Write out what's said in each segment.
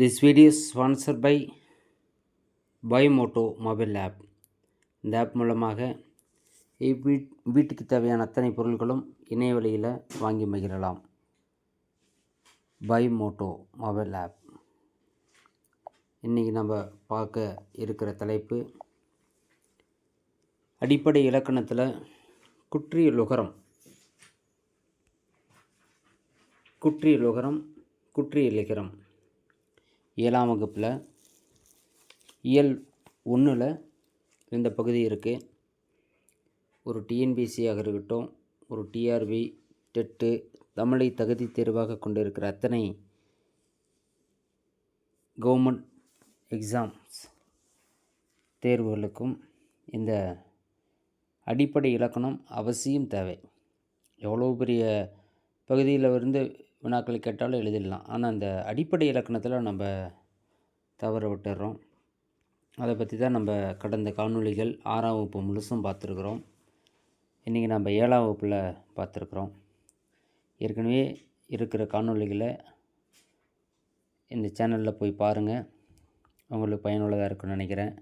This video is sponsored by பயோமோட்டோ mobile app இந்த app மூலமாக வீட் வீட்டுக்கு தேவையான அத்தனை பொருட்களும் இணைய வழியில் வாங்கி மகிழலாம். பயோமோட்டோ மொபைல் ஆப் இன்றைக்கி நம்ம பார்க்க இருக்கிற தலைப்பு அடிப்படை இலக்கணத்தில் குற்றிய லுகரம் குற்றிய லுகரம் குற்றிய லிகரம் ஏழாம் வகுப்பில் இயல் ஒன்றில் இந்த பகுதி இருக்குது ஒரு டிஎன்பிசியாக இருக்கட்டும் ஒரு டிஆர்பி டெட்டு தமிழை தகுதி தேர்வாக கொண்டிருக்கிற அத்தனை கவர்மெண்ட் எக்ஸாம்ஸ் தேர்வுகளுக்கும் இந்த அடிப்படை இலக்கணம் அவசியம் தேவை. எவ்வளோ பெரிய பகுதியில் இருந்து வினாக்களை கேட்டாலும் எழுதிடலாம். ஆனால் அந்த அடிப்படை இலக்கணத்தில் நம்ம தவற விட்டுடுறோம் அதை பற்றி தான் நம்ம கடந்த காணொளிகள் ஆறாம் வகுப்பு முழுசும் பார்த்துருக்குறோம். இன்றைக்கி நம்ம ஏழாம் வகுப்பில் பார்த்துருக்குறோம். ஏற்கனவே இருக்கிற காணொளிகளை இந்த சேனலில் போய் பாருங்கள் உங்களுக்கு பயனுள்ளதாக இருக்குன்னு நினைக்கிறேன்.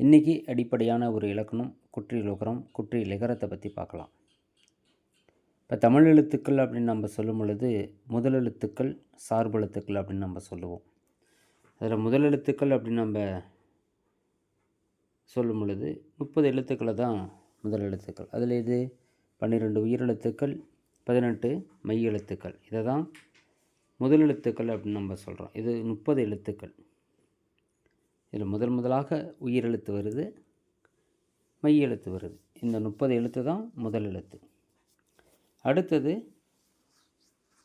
இன்றைக்கி அடிப்படையான ஒரு இலக்கணம் குற்றி இலக்கணம் குற்றி லிகரத்தை பற்றி பார்க்கலாம். இப்போ தமிழ் எழுத்துக்கள் அப்படின்னு நம்ம சொல்லும் பொழுது முதல் எழுத்துக்கள் சார்பு எழுத்துக்கள் அப்படின்னு நம்ம சொல்லுவோம். அதில் முதல் எழுத்துக்கள் அப்படின்னு நம்ம சொல்லும் பொழுது முப்பது எழுத்துக்களை தான் முதல் எழுத்துக்கள். அதில் இது பன்னிரெண்டு உயிரெழுத்துக்கள் பதினெட்டு மெய் எழுத்துக்கள். இதை தான் முதல் எழுத்துக்கள் அப்படின்னு நம்ம சொல்கிறோம். இது முப்பது எழுத்துக்கள். இதில் முதல் முதலாக உயிரெழுத்து வருது மெய் எழுத்து வருது. இந்த முப்பது எழுத்து தான் முதல் எழுத்து. அடுத்தது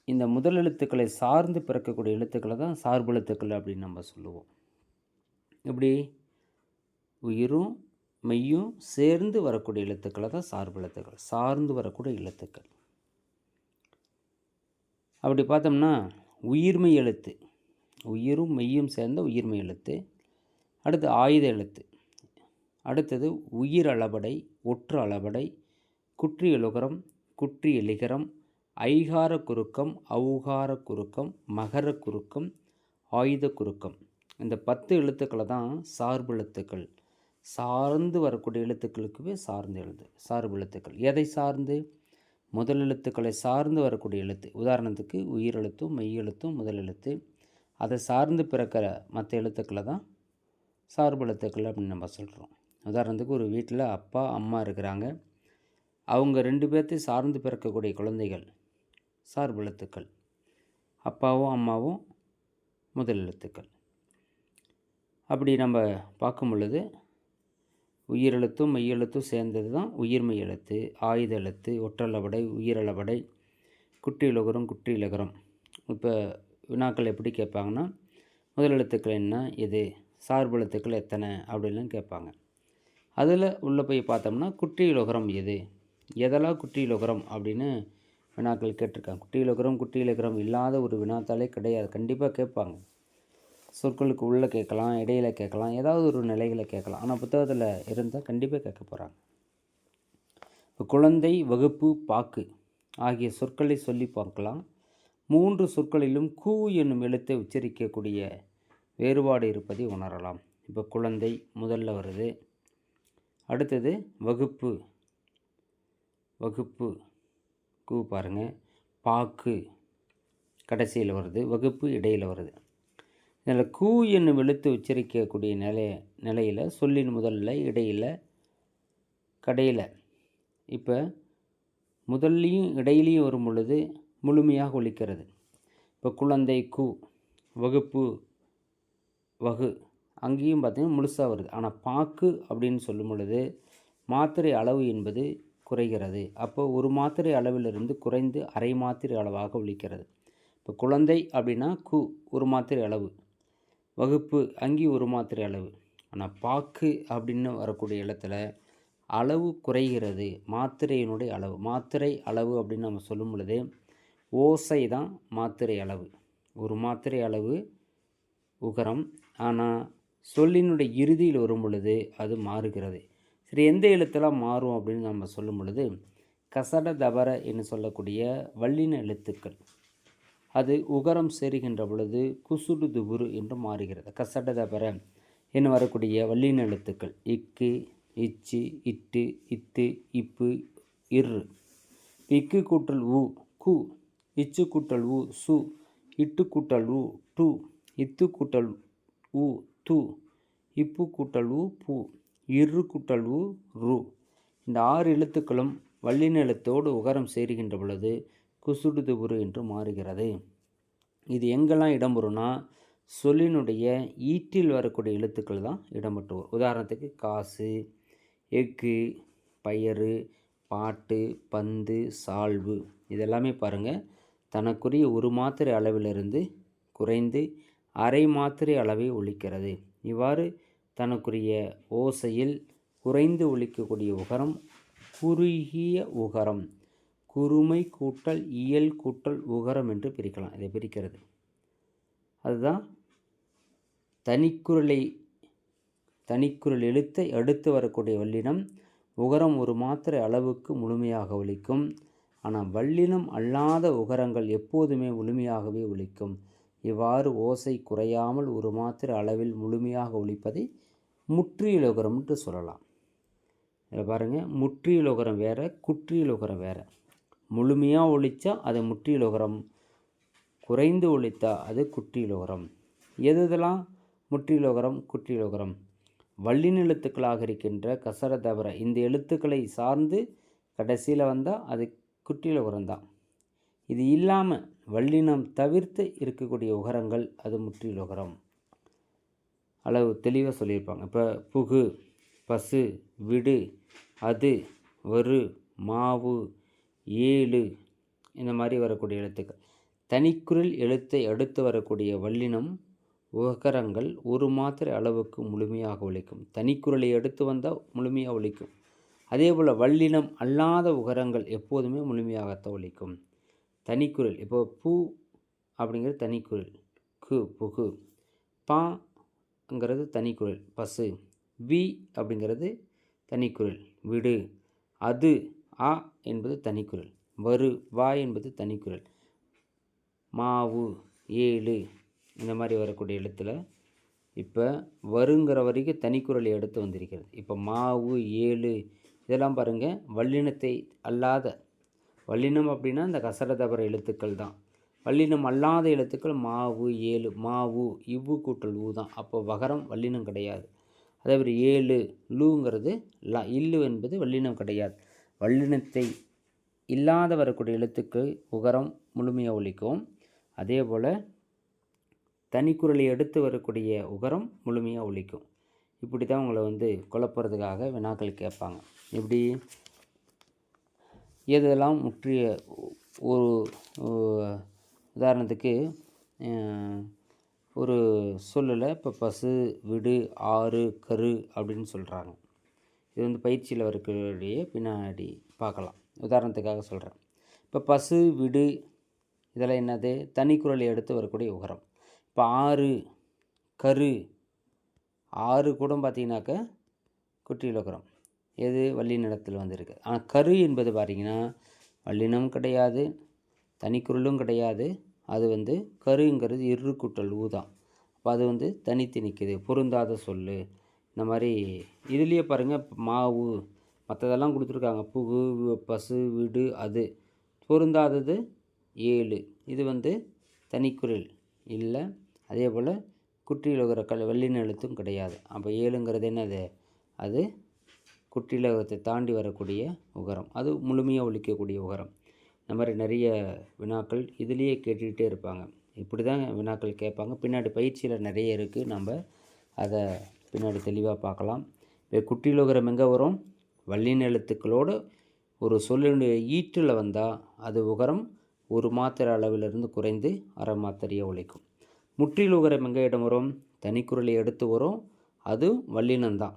இந்த முதல் எழுத்துக்களை சார்ந்து பிறக்கக்கூடிய எழுத்துக்களை தான் சார்பு எழுத்துக்கள் அப்படின்னு நம்ம சொல்லுவோம். இப்படி உயிரும் மெய்யும் சேர்ந்து வரக்கூடிய எழுத்துக்களை தான் சார்பு எழுத்துக்கள் சார்ந்து வரக்கூடிய எழுத்துக்கள். அப்படி பார்த்தோம்னா உயிர்மை எழுத்து உயிரும் மெய்யும் சேர்ந்த உயிர்மை எழுத்து அடுத்து ஆயுத எழுத்து அடுத்தது உயிர் அளபடை ஒற்று அளபடை குற்றியலுகரம் குற்றி எலிகரம் ஐகார குறுக்கம் அவுகார குறுக்கம் மகர குறுக்கம் ஆயுத குறுக்கம். இந்த பத்து எழுத்துக்களை தான் சார்பு எழுத்துக்கள். சார்ந்து வரக்கூடிய எழுத்துக்களுக்குவே சார்ந்த எழுது சார்பு எழுத்துக்கள். எதை சார்ந்து? முதல் எழுத்துக்களை சார்ந்து வரக்கூடிய எழுத்து. உதாரணத்துக்கு உயிரெழுத்தும் மெய் எழுத்தும் முதல் எழுத்து. அதை சார்ந்து பிறக்கிற மற்ற எழுத்துக்களை தான் சார்பு எழுத்துக்கள் அப்படின்னு நம்ம சொல்கிறோம் உதாரணத்துக்கு ஒரு வீட்டில் அப்பா அம்மா இருக்கிறாங்க. அவங்க ரெண்டு பேர்த்தையும் சார்ந்து பிறக்கக்கூடிய குழந்தைகள் சார்பு எழுத்துக்கள் அப்பாவும் அம்மாவும் முதல் எழுத்துக்கள். அப்படி நம்ம பார்க்கும் பொழுது உயிரெழுத்தும் மெய்யெழுத்தும் சேர்ந்தது தான் உயிர்மெய் எழுத்து ஆயுத எழுத்து ஒற்றளவடை உயிரளவடை குற்றிலகுரம் குற்றிலகரம் இப்போ வினாக்கள் எப்படி கேட்பாங்கன்னா முதல் எழுத்துக்கள் என்ன எது சார்பு எழுத்துக்கள் எத்தனை அப்படின்லாம் கேட்பாங்க. அதில் உள்ளே போய் பார்த்தோம்னா குற்றிலோகரம் எது எதெல்லாம் குற்றிலோகரம் அப்படின்னு வினாக்கள் கேட்டிருக்காங்க. குற்றிலோகரம் குற்றிலோகரம் இல்லாத ஒரு வினாத்தாலே கிடையாது. கண்டிப்பாக கேட்பாங்க. சொற்களுக்கு உள்ளே கேட்கலாம் இடையில கேட்கலாம் ஏதாவது ஒரு நிலைகளை கேட்கலாம். ஆனால் புத்தகத்தில் இருந்தால் கண்டிப்பாக கேட்க போகிறாங்க இப்போ குழந்தை வகுப்பு பாக்கு ஆகிய சொற்களை சொல்லி பார்க்கலாம். மூன்று சொற்களிலும் கூ என்னும் எழுத்தை உச்சரிக்கக்கூடிய வேறுபாடு இருப்பதை உணரலாம். இப்போ குழந்தை முதல்ல வருது. அடுத்தது வகுப்பு. வகுப்பு கூ பாருங்கள் பாக்கு கடைசியில் வருது. வகுப்பு இடையில் வருது. இதில் கூ என்னும் எழுத்து உச்சரிக்கக்கூடிய நிலைய நிலையில் சொல்லின் முதல்ல இடையில் கடையில். இப்போ முதல்லையும் இடையிலையும் வரும் பொழுது முழுமையாக ஒழிக்கிறது இப்போ குழந்தை கூ வகுப்பு வகு அங்கேயும் பார்த்திங்கன்னா முழுசாக வருது. ஆனால் பாக்கு அப்படின்னு சொல்லும் பொழுது மாத்திரை அளவு என்பது குறைகிறது. அப்போ ஒரு மாத்திரை அளவிலிருந்து குறைந்து அரை மாத்திரை அளவாக ஒழிக்கிறது. இப்போ குழந்தை அப்படின்னா கு ஒரு மாத்திரை அளவு வகுப்பு அங்கி ஒரு மாத்திரை அளவு. ஆனால் பாக்கு அப்படின்னு வரக்கூடிய இடத்துல அளவு குறைகிறது. மாத்திரையினுடைய அளவு மாத்திரை அளவு அப்படின்னு நம்ம சொல்லும் பொழுது ஓசை தான் மாத்திரை அளவு. ஒரு மாத்திரை அளவு உகரம். ஆனால் சொல்லினுடைய இறுதியில் வரும் பொழுது அது மாறுகிறது. சரி எந்த எழுத்தெல்லாம் மாறும் அப்படின்னு நம்ம சொல்லும் பொழுது கசட தபர என்று சொல்லக்கூடிய வல்லின எழுத்துக்கள். அது உகரம் சேருகின்ற பொழுது குசுடு துபுரு என்று மாறுகிறது. கசட தபர என்று வரக்கூடிய வல்லின எழுத்துக்கள். இக்கு இச்சு இட்டு இத்து இப்பு இரு. இக்கு கூட்டல் உ கு. இச்சு கூட்டல் உ சு. இட்டு கூட்டல் உ டு. இத்து கூட்டல் உ து. இப்பு கூட்டல் உ பூ. இரு குட்டல் உ ரு. இந்த ஆறு எழுத்துக்களும் வள்ளிநிலத்தோடு உகரம் சேருகின்ற பொழுது குசுடுதுபுரு என்று மாறுகிறது. இது எங்கெல்லாம் இடம்பெறும்னா சொல்லினுடைய ஈட்டில் வரக்கூடிய எழுத்துக்கள் தான் இடம்பெற்று வரும். உதாரணத்துக்கு காசு எக்கு பயறு பாட்டு பந்து சால்வு. இதெல்லாமே பாருங்கள் தனக்குரிய ஒரு மாத்திரை அளவிலிருந்து குறைந்து அரை மாத்திரை அளவை ஒழிக்கிறது. இவ்வாறு தனக்குரிய ஓசையில் குறைந்து ஒழிக்கக்கூடிய உகரம் குறுகிய உகரம். குறுமை கூட்டல் இயல் கூட்டல் உகரம் என்று பிரிக்கலாம் இதை பிரிக்கிறது. அதுதான் தனிக்குரலை தனிக்குரல் எழுத்தை அடுத்து வரக்கூடிய வல்லினம் உகரம் ஒரு மாத்திரை அளவுக்கு முழுமையாக ஒழிக்கும் ஆனால் வல்லினம் அல்லாத உகரங்கள் எப்போதுமே முழுமையாகவே ஒழிக்கும் இவ்வாறு ஓசை குறையாமல் ஒரு மாத்திரை அளவில் முழுமையாக ஒழிப்பதை முற்றியலோகரம்ன்ட்டு சொல்லலாம். இதில் பாருங்கள் முற்றியலோகரம் வேறு குற்றியலோகரம் வேறு. முழுமையாக ஒழித்தா அது முற்றியலோகரம் குறைந்து ஒழித்தா அது குற்றியலோகரம். எது இதெல்லாம்? முற்றியலுகரம் குற்றியலுகரம். வள்ளின் எழுத்துக்களாக இருக்கின்ற கசர தவிர இந்த எழுத்துக்களை சார்ந்து கடைசியில் வந்தால் அது குற்றியல உரம் தான். இது இல்லாமல் வல்லினம் தவிர்த்து இருக்கக்கூடிய உகரங்கள் அது முற்றிலுகரம் உகரம் அளவு தெளிவாக சொல்லியிருப்பாங்க. இப்போ புகு பசு விடு அது வரு மாவு ஏழு இந்த மாதிரி வரக்கூடிய எழுத்துக்கள். தனிக்குறில் எழுத்தை அடுத்து வரக்கூடிய வல்லினம் உகரங்கள் ஒரு மாத்திரை அளவுக்கு முழுமையாக ஒழிக்கும் தனிக்குரலை எடுத்து வந்தால் முழுமையாக ஒழிக்கும் அதே போல் வல்லினம் அல்லாத உகரங்கள் எப்போதுமே முழுமையாகத்தான் ஒழிக்கும் தனிக்குரல் இப்போ பூ அப்படிங்கிறது தனிக்குரல் கு புகு. ங்கிறது தனிக்குரல் பசு. வி அப்படிங்கிறது தனிக்குரல் விடு. அது ஆ என்பது தனிக்குரல் வரு வா என்பது தனிக்குரல் மாவு ஏழு இந்த மாதிரி வரக்கூடிய எழுத்தில் இப்போ வருங்கிற வரைக்கும் தனிக்குரலை எடுத்து வந்திருக்கிறது. இப்போ மாவு ஏழு இதெல்லாம் பாருங்கள் வல்லினத்தை அல்லாத. வல்லினம் அப்படின்னா இந்த கசரதபர எழுத்துக்கள் தான். வல்லினம் அல்லாத எழுத்துக்கள் மாவு ஏழு. மாவு இவ்வு கூட்டல் ஊ தான். அப்போ வகரம் வல்லினம் கிடையாது. அதே மாதிரி ஏழு லூங்கிறது ல இல்லு என்பது வல்லினம் கிடையாது. வல்லினத்தை இல்லாத வரக்கூடிய எழுத்துக்கு உகரம் முழுமையாக ஒழிக்கும் அதே போல் தனிக்குரலை எடுத்து வரக்கூடிய உகரம் முழுமையாக ஒழிக்கும். இப்படி தான் உங்களை வந்து குழப்புறதுக்காக வினாக்கள் கேட்பாங்க. இப்படி எதெல்லாம் முற்றிய ஒரு உதாரணத்துக்கு ஒரு சொல்லில் இப்போ பசு விடு ஆறு கரு அப்படின்னு சொல்கிறாங்க இது வந்து பயிற்சியில் வரக்கூடிய பின்னாடி பார்க்கலாம். உதாரணத்துக்காக சொல்கிறேன் இப்போ பசு விடு இதெல்லாம் என்னது? தனிக்குரலை எடுத்து வரக்கூடிய உகரம். இப்போ ஆறு கரு ஆறு கூட பார்த்தீங்கன்னாக்க உகரம். எது? வல்லினத்தில் வந்திருக்கு. ஆனால் கரு என்பது பார்த்திங்கன்னா வல்லினம் கிடையாது தனிக்குரலும் கிடையாது அது வந்து கருங்கிறது இரு குட்டல் ஊதான் அப்போ அது வந்து தனித்து நிற்கிது பொருந்தாத சொல் இந்த மாதிரி இதுலேயே பாருங்கள் மாவு மற்றதெல்லாம் கொடுத்துருக்காங்க. புகு பசு விடு அது. பொருந்தாதது ஏழு. இது வந்து தனிக்குரல் இல்லை அதே போல் குற்றியில் இருக்கிற கல் வெள்ளின எழுத்தும் கிடையாது. அப்போ ஏழுங்கிறது என்னது? அது குற்றிலகத்தை தாண்டி வரக்கூடிய உகரம். அது முழுமையாக ஒழிக்கக்கூடிய உகரம். இந்த மாதிரி நிறைய வினாக்கள் இதுலேயே கேட்டுக்கிட்டே இருப்பாங்க. இப்படி தான் வினாக்கள் கேட்பாங்க. பின்னாடி பயிற்சியில் நிறைய இருக்குது நம்ம அதை பின்னாடி தெளிவாக பார்க்கலாம். இப்போ குற்றிலோகரம் எங்கே வரும்? வல்லின எழுத்துக்களோடு ஒரு சொல்லினுடைய ஈற்றில் வந்தால் அது உகரம் ஒரு மாத்திரை அளவிலிருந்து குறைந்து அரை மாத்திரையாக உழைக்கும். முற்றிலுகரம் எங்கே இடம் வரும்? தனிக்குரலை எடுத்து வரும். அது வல்லினம்தான்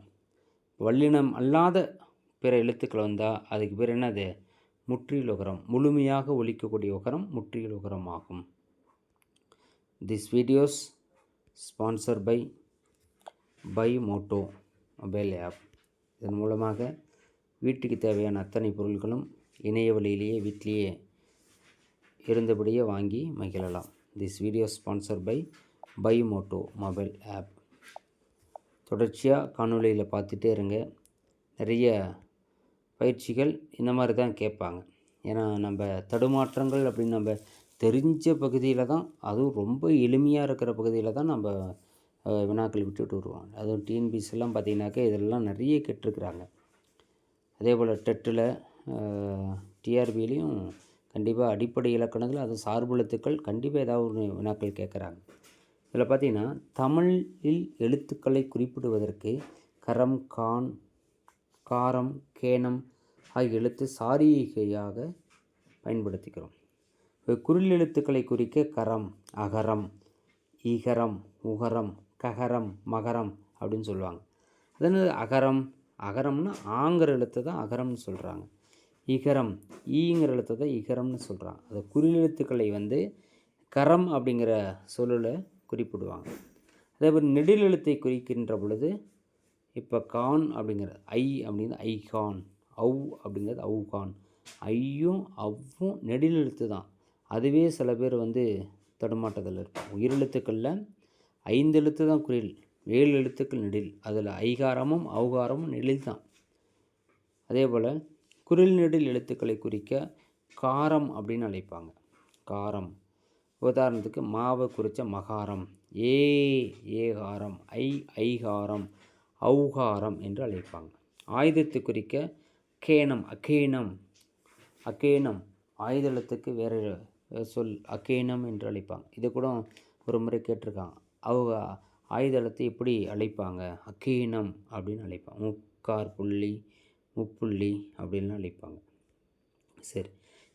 வல்லினம் அல்லாத பிற எழுத்துக்கள் வந்தால் அதுக்கு பேர் என்னது? முற்றிலுகரம் முழுமையாக ஒழிக்கக்கூடிய உகரம் முற்றிலுகரம் ஆகும் this videos sponsor by by Moto mobile app இதன் மூலமாக வீட்டுக்கு தேவையான அத்தனை பொருட்களும் இணைய வழியிலேயே வீட்டிலேயே இருந்தபடியே வாங்கி மகிழலாம். This video sponsor by by Moto mobile app தொடர்ச்சியாக காணொளியில் பார்த்துட்டே இருங்க. நிறைய பயிற்சிகள் இந்த மாதிரி தான் கேட்பாங்க. ஏன்னா நம்ம தடுமாற்றங்கள் அப்படின்னு நம்ம தெரிஞ்ச பகுதியில் தான் அதுவும் ரொம்ப எளிமையாக இருக்கிற பகுதியில் தான் நம்ம வினாக்கள் விட்டுட்டு வருவாங்க. அதுவும் டிஎன்பிசிலாம் பார்த்திங்கனாக்கா இதெல்லாம் நிறைய கெட்டிருக்கிறாங்க. அதே போல் டெட்டில் டிஆர்பிலையும் கண்டிப்பாக அடிப்படை இலக்கணத்தில் அது சார்புலத்துக்கள் கண்டிப்பாக ஏதாவது ஒரு வினாக்கள் கேட்குறாங்க. இதில் பார்த்தீங்கன்னா தமிழில் எழுத்துக்களை குறிப்பிடுவதற்கு கரம் கான் காரம் கேனம் ஆகிய எழுத்து சாரீகையாக பயன்படுத்திக்கிறோம். இப்போ குரில் எழுத்துக்களை குறிக்க கரம் அகரம் ஈகரம் உகரம் ககரம் மகரம் அப்படின்னு சொல்லுவாங்க. அதனால் அகரம் அகரம்னா ஆங்கிற எழுத்து தான் அகரம்னு சொல்கிறாங்க இகரம் ஈங்கிற எழுத்து தான் இகரம்னு சொல்கிறாங்க அது குறில் எழுத்துக்களை வந்து கரம் அப்படிங்கிற சொல்லில் குறிப்பிடுவாங்க. அதே மாதிரி நெடில் எழுத்தை குறிக்கின்ற பொழுது இப்போ கான் அப்படிங்கிற ஐ அப்படின்னு ஐ கான் அவ் அப்படிங்கிறது ஔகான். ஐயும் அவ்வும் நெடில் எழுத்து தான். அதுவே சில பேர் வந்து தடுமாட்டத்தில் இருப்பாங்க உயிரெழுத்துக்களில் ஐந்து எழுத்து தான் குறில் ஏழு எழுத்துக்கள் நெடில். அதில் ஐகாரமும் அவுகாரமும் நெடில் தான். அதே போல் குரில் நெடில் எழுத்துக்களை குறிக்க காரம் அப்படின்னு அழைப்பாங்க. காரம். உதாரணத்துக்கு மாவை குறித்த மகாரம். ஏ ஏகாரம். ஐ ஐகாரம். ஔகாரம் என்று அழைப்பாங்க. ஆயுதத்தை குறிக்க அக்கேனம் அக்கேனம் அக்கேனம். ஆயுதளத்துக்கு வேறு சொல் அக்கேனம் என்று அழைப்பாங்க. இது கூட ஒரு முறை கேட்டிருக்காங்க. அவங்க ஆயுதளத்தை எப்படி அழைப்பாங்க? அகேனம் அப்படின்னு அழைப்பாங்க. முக்கார் புள்ளி முப்புள்ளி அப்படின்லாம் அழைப்பாங்க. சரி.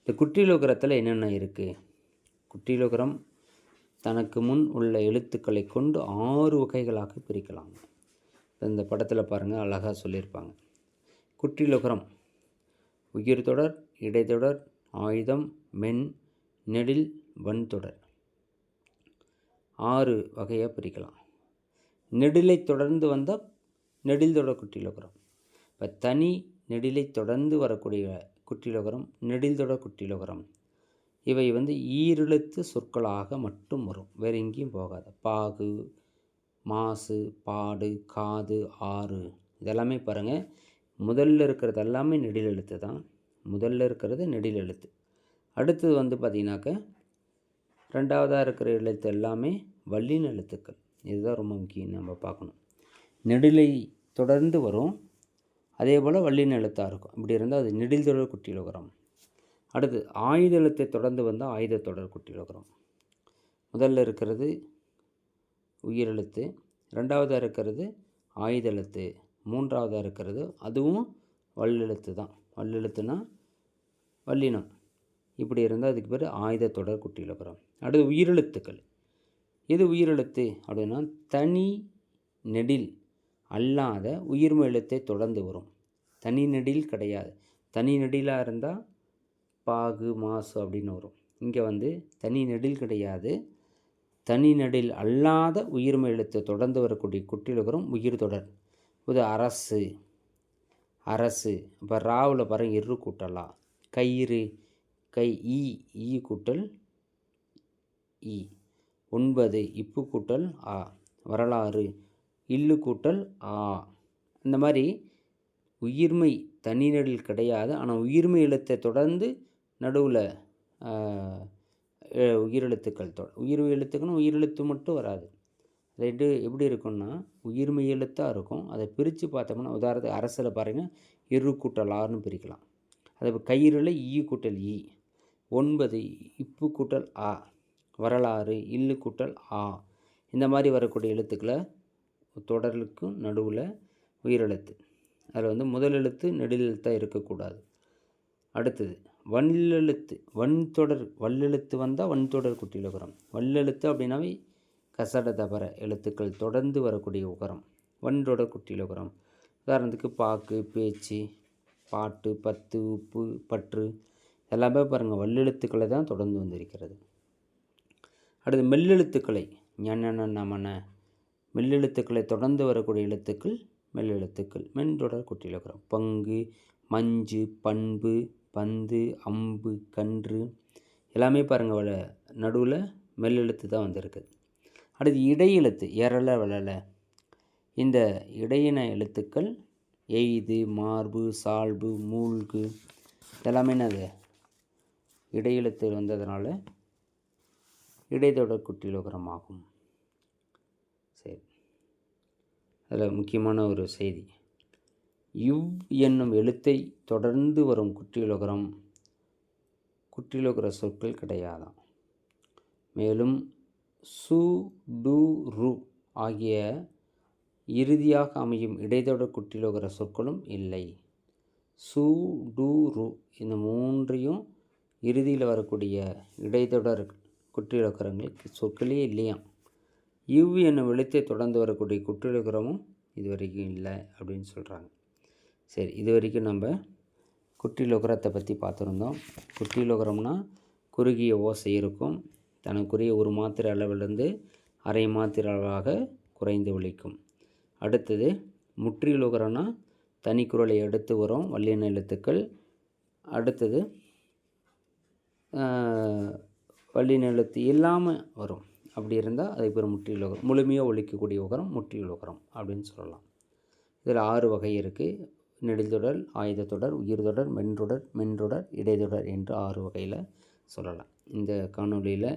இந்த குற்றிலோகரத்தில் என்னென்ன இருக்குது குற்றிலோகரம் தனக்கு முன் உள்ள எழுத்துக்களை கொண்டு ஆறு வகைகளாக பிரிக்கலாம். இந்த படத்தில் பாருங்கள் அழகாக சொல்லியிருப்பாங்க. குற்றிலோகரம் உயிர் தொடர் இடைத்தொடர் ஆயுதம் மென் நெடில் வன்தொடர். ஆறு வகையாக பிரிக்கலாம். நெடிலை தொடர்ந்து வந்தால் நெடில் தொடர் குட்டிலோகரம். இப்போ தனி நெடிலை தொடர்ந்து வரக்கூடிய குட்டிலோகரம் நெடில் தொடர் குட்டிலோகரம். இவை வந்து ஈரெழுத்து சொற்களாக மட்டும் வரும். வேறு எங்கேயும் போகாது. பாகு மாசு பாடு காது ஆறு. இதெல்லாமே பாருங்கள் முதல்ல இருக்கிறது எல்லாமே நெடில் எழுத்து தான். முதல்ல இருக்கிறது நெடில் எழுத்து. அடுத்தது வந்து பார்த்திங்கனாக்க ரெண்டாவதாக இருக்கிற எழுத்து எல்லாமே வல்லின எழுத்துக்கள். இதுதான் ரொம்ப முக்கியம் நம்ம பார்க்கணும். நெடிலை தொடர்ந்து வரும். அதே போல் வல்லின எழுத்தாக இருக்கும். இப்படி இருந்தால் அது நெடில் தொடர் குட்டிலோகரம். அடுத்து ஆயுத எழுத்தை தொடர்ந்து வந்தால் ஆயுத தொடர் குட்டிலோகரம். முதல்ல இருக்கிறது உயிரெழுத்து ரெண்டாவதாக இருக்கிறது ஆயுத எழுத்து. மூன்றாவதாக இருக்கிறது. அதுவும் வல்லெழுத்து தான். வல்லெழுத்துனா வல்லினம். இப்படி இருந்தால் அதுக்கு பேர் ஆயுத தொடர் குட்டிலோகரம் அடுத்து உயிரெழுத்துக்கள். எது உயிரெழுத்து அப்படின்னா தனி நெடில் அல்லாத உயிர்ம எழுத்தை தொடர்ந்து வரும். தனி நெடில் கிடையாது. தனி நெடிலாக இருந்தால் பாகு மாசு அப்படின்னு வரும். இங்கே வந்து தனி நெடில் கிடையாது. தனி நெடில் அல்லாத உயிர்ம எழுத்தை தொடர்ந்து வரக்கூடிய குட்டிலுகரம் உயிர் தொடர். இது அரசு. அரசு. இப்போ ராவில் பாருங்க இரு கூட்டலாம் கயிறு கை ஈ ஈ கூட்டல் இ ஒன்பது இப்பு கூட்டல் ஆ. வரலாறு. இல்லு கூட்டல் ஆ. இந்த மாதிரி உயிர்மை தனிநடில் கிடையாது. ஆனால் உயிர்மை எழுத்தை தொடர்ந்து நடுவில் உயிரெழுத்துக்கள் தொ உயிர் எழுத்துக்கணும் உயிரெழுத்து மட்டும் வராது. ரெண்டு எப்படி இருக்கும்னா உயிர்மை எழுத்தாக இருக்கும். அதை பிரித்து பார்த்தோம்னா உதாரணத்துக்கு அரசில் பாருங்கள் இரு கூட்டல் ஆறுன்னு பிரிக்கலாம். அது இப்போ கயிறில் ஈ கூட்டல் ஈ ஒன்பது இப்பு கூட்டல் ஆ வரலாறு இல்லு கூட்டல் ஆ. இந்த மாதிரி வரக்கூடிய எழுத்துக்களை தொடருக்கும் நடுவில் உயிரெழுத்து. அதில் வந்து முதல் எழுத்து நெடில் எழுத்தாக இருக்கக்கூடாது. அடுத்தது வல்லெழுத்து வன்தொடர் வல்லெழுத்து வந்தால் வன்தொடர் குட்டியில் வரும். வல்லெழுத்து அப்படின்னாவே கசட தபர எழுத்துக்கள் தொடர்ந்து வரக்கூடிய உகரம் வன்றோட குட்டியில் உகரம். உதாரணத்துக்கு பாக்கு பேச்சு பாட்டு பத்து உப்பு பற்று எல்லாமே பாருங்கள் வல்லெழுத்துக்களை தான் தொடர்ந்து வந்திருக்கிறது. அடுத்து மெல்லெழுத்துக்களை ஞன நமன மெல்லெழுத்துக்களை தொடர்ந்து வரக்கூடிய எழுத்துக்கள் மெல்லெழுத்துக்கள் மென்றொடர் உகரம் பங்கு மஞ்சு பண்பு பந்து அம்பு கன்று எல்லாமே பாருங்கள் நடுவில் மெல்லெழுத்து தான் வந்திருக்குது அடுத்து இடை எழுத்து எரல வளல இந்த இடையின எழுத்துக்கள் எய்து மார்பு சால்பு மூழ்கு இதெல்லாமே என்னது? இடையெழுத்து வந்ததுனால இடைத்தொடர் குட்டிலோகரம் ஆகும். சரி. அதில் முக்கியமான ஒரு செய்தி. இவ் என்னும் எழுத்தை தொடர்ந்து வரும் குற்றிலோகரம் குற்றிலோகர சொற்கள் கிடையாதாம். மேலும் சு டு ரு ஆகிய இறுதியாக அமையும் இடைத்தொடர் குற்றிலோகர சொற்களும் இல்லை. சு டு ரு இந்த மூன்றையும் இறுதியில் வரக்கூடிய இடைத்தொடர் குற்றிலோகரங்கள் சொற்களே இல்லையாம் இவ் என்னும் எழுத்தை தொடர்ந்து வரக்கூடிய குற்றிலோகரமும் இது வரைக்கும் இல்லை அப்படின்னு சொல்கிறாங்க சரி இது வரைக்கும் நம்ம குற்றிலோகரத்தை பற்றி பார்த்துருந்தோம். குற்றிலோகரம்னா குறுகிய ஓசை இருக்கும். தனக்குரிய ஒரு மாத்திரை அளவிலிருந்து அரை மாத்திரை அளவாக குறைந்து ஒழிக்கும் அடுத்தது முற்றிலுகரம்னா தனிக்குரலை எடுத்து வரும் வல்லின எழுத்துக்கள். அடுத்தது வல்லின எழுத்து இல்லாமல் வரும். அப்படி இருந்தால் அதை பேர் முற்றிலுகரம் முழுமையாக ஒழிக்கக்கூடிய உகரம் முற்றிலுகரம் அப்படின்னு சொல்லலாம். இதில் ஆறு வகை இருக்குது நெடுந்தொடர் ஆயுதத்தொடர் உயிர்தொடர் மென்றொடர் மென்றொடர் இடைத்தொடர் என்று ஆறு வகையில் சொல்லலாம். இந்த காணொலியில்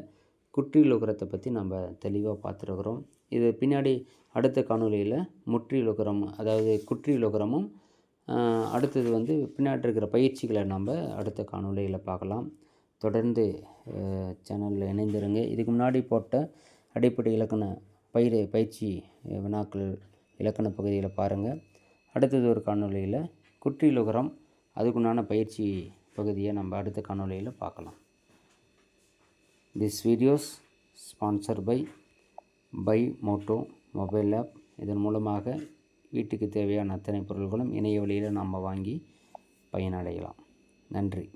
குற்றிலுகரத்தை பற்றி நம்ம தெளிவாக பார்த்துருக்குறோம். இது பின்னாடி அடுத்த காணொலியில் முற்றிலுகரம் அதாவது குற்றிலுகரமும் அடுத்தது வந்து பின்னாடி இருக்கிற பயிற்சிகளை நம்ம அடுத்த காணொலியில் பார்க்கலாம். தொடர்ந்து சேனலில் இணைந்திருங்க. இதுக்கு முன்னாடி போட்ட அடிப்படை இலக்கண பயிர் பயிற்சி வினாக்கள் இலக்கண பகுதியில் பாருங்கள் அடுத்தது ஒரு காணொலியில் குற்றிலுகரம் அதுக்குண்டான பயிற்சி பகுதியை நம்ம அடுத்த காணொலியில் பார்க்கலாம். This videos sponsor by by Moto mobile app இதன் மூலமாக வீட்டுக்கு தேவையான அத்தனை பொருள்களும் இணைய வழியில் நாம் வாங்கி பயனடையலாம். நன்றி.